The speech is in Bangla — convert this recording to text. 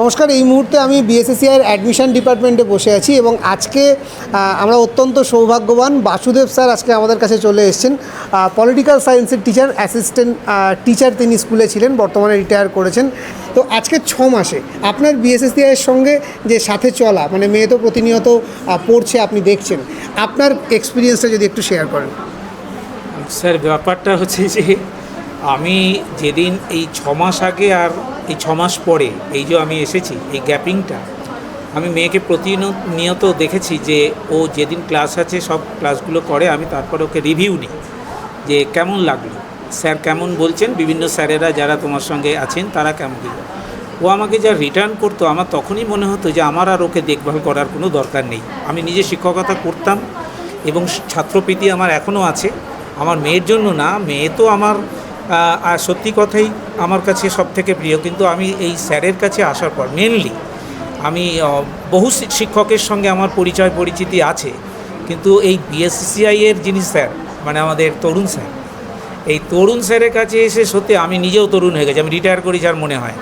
নমস্কার, এই মুহূর্তে আমি বিএসএসিআইয়ের অ্যাডমিশন ডিপার্টমেন্টে বসে আছি এবং আজকে আমরা অত্যন্ত সৌভাগ্যবান বাসুদেব স্যার আজকে আমাদের কাছে চলে এসেছেন। পলিটিক্যাল সায়েন্সের টিচার অ্যাসিস্ট্যান্ট টিচার তিনি স্কুলে ছিলেন, বর্তমানে রিটায়ার করেছেন। তো আজকে ছ মাসে আপনার বিএসএসিআইয়ের সঙ্গে যে সাথে চলা মানে মেয়ে তো প্রতিনিয়ত পড়ছে, আপনি দেখছেন, আপনার এক্সপিরিয়েন্সটা যদি একটু শেয়ার করেন। স্যার, ব্যাপারটা হচ্ছে যে আমি যেদিন এই ছ মাস আগে আর এই ছ মাস পরে এই যে আমি এসেছি, এই গ্যাপিংটা, আমি মেয়েকে প্রতিনিয়ত দেখেছি যে ও যেদিন ক্লাস আছে, সব ক্লাসগুলো করে, আমি তারপরে ওকে রিভিউ নিই যে কেমন লাগল। স্যার কেমন বলছেন? বিভিন্ন স্যারেরা যারা তোমার সঙ্গে আছেন, তারা কেমন দিল? ও আমাকে যা রিটার্ন করতো, আমার তখনই মনে হতো যে আমার আর ওকে দেখভাল করার কোনো দরকার নেই। আমি নিজে শিক্ষকতা করতাম এবং ছাত্রপ্রীতি আমার এখনও আছে। আমার মেয়ের জন্য না, মেয়ে তো আমার আর সত্যি কথাই আমার কাছে সব থেকে প্রিয়, কিন্তু আমি এই স্যারের কাছে আসার পর মেনলি আমি বহু শিক্ষকের সঙ্গে আমার পরিচয় পরিচিতি আছে, কিন্তু এই বিএসসিসিআই এর যিনি স্যার মানে আমাদের তরুণ স্যার, এই তরুণ স্যারের কাছে এসে সত্যি আমি নিজেও তরুণ হয়ে গেছি, আমি রিটায়ার করি যার মনে হয়।